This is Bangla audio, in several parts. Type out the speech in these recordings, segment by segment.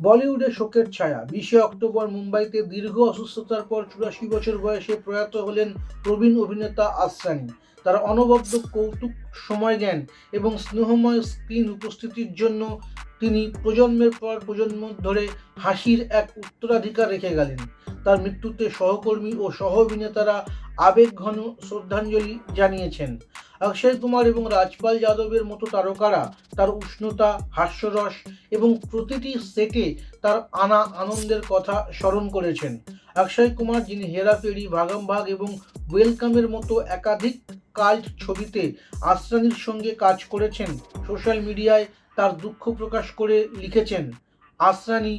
বলিউডে শোকের ছায়া। বিশে অক্টোবর মুম্বাইতে দীর্ঘ অসুস্থতার পর চুরাশি বছর বয়সে প্রয়াত হলেন প্রবীণ অভিনেতা আসরানি তার অনবদ্য কৌতুক সময় জ্ঞান এবং স্নেহময় স্ক্রিন উপস্থিতির জন্য তিনি প্রজন্মের পর প্রজন্ম ধরে হাসির এক উত্তরাধিকার রেখে গেলেন। তার মৃত্যুতে সহকর্মী ও সহ অভিনেতারা আবেগঘন শ্রদ্ধাঞ্জলি জানিয়েছেন। অক্ষয় কুমার এবং রাজপাল যাদবের মতো তারকারা তার উষ্ণতা, হাস্যরস এবং প্রতিটি সেটে তার আনা আনন্দের কথা স্মরণ করেছেন। অক্ষয় কুমার যিনি হেরাফেরি ভাগাম ভাগ এবং ওয়েলকামের মতো একাধিক কাল্ট ছবিতে আসরানির সঙ্গে কাজ করেছেন, সোশ্যাল মিডিয়ায় তার দুঃখ প্রকাশ করে লিখেছেন আসরানি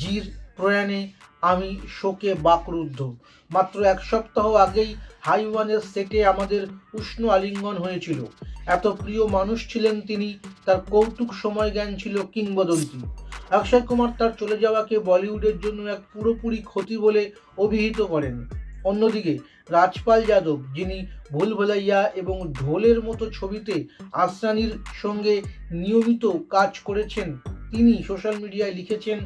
জির প্রয়াণে আমি শোকে বাকরুদ্ধ। মাত্র এক সপ্তাহ আগেই হাই ওয়ানের সেটে আমাদের উষ্ণ আলিঙ্গন হয়েছিল। এত প্রিয় মানুষ ছিলেন তিনি, তার কৌতুক সময় জ্ঞান ছিল কিংবদন্তি। অক্ষয় কুমার তার চলে যাওয়াকে বলিউডের জন্য এক পুরোপুরি ক্ষতি বলে অভিহিত করেন। অন্যদিকে রাজপাল যাদব, যিনি ভুল ভুলাইয়া এবং ঢোলের মতো ছবিতে আসরানির সঙ্গে নিয়মিত কাজ করেছেন তিনি সোশ্যাল মিডিয়ায় লিখেছেন,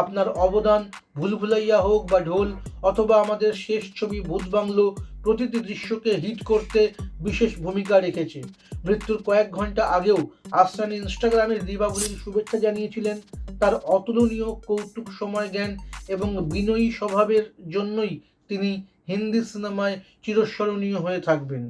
আপনার অবদান ভুল ভুলাইয়া হোক বা ঢোল অথবা আমাদের শেষ ছবি ভূত বাংলো প্রতিটি দৃশ্যকে হিট করতে বিশেষ ভূমিকা রেখেছে। মৃত্যুর কয়েক ঘণ্টা আগেও আসরানি ইনস্টাগ্রামে দীপাবলির শুভেচ্ছা জানিয়েছিলেন তার অতুলনীয় কৌতুক সময় জ্ঞান এবং বিনয়ী স্বভাবের জন্যই তিনি হিন্দি সিনেমায় চিরস্মরণীয় হয়ে থাকবেন।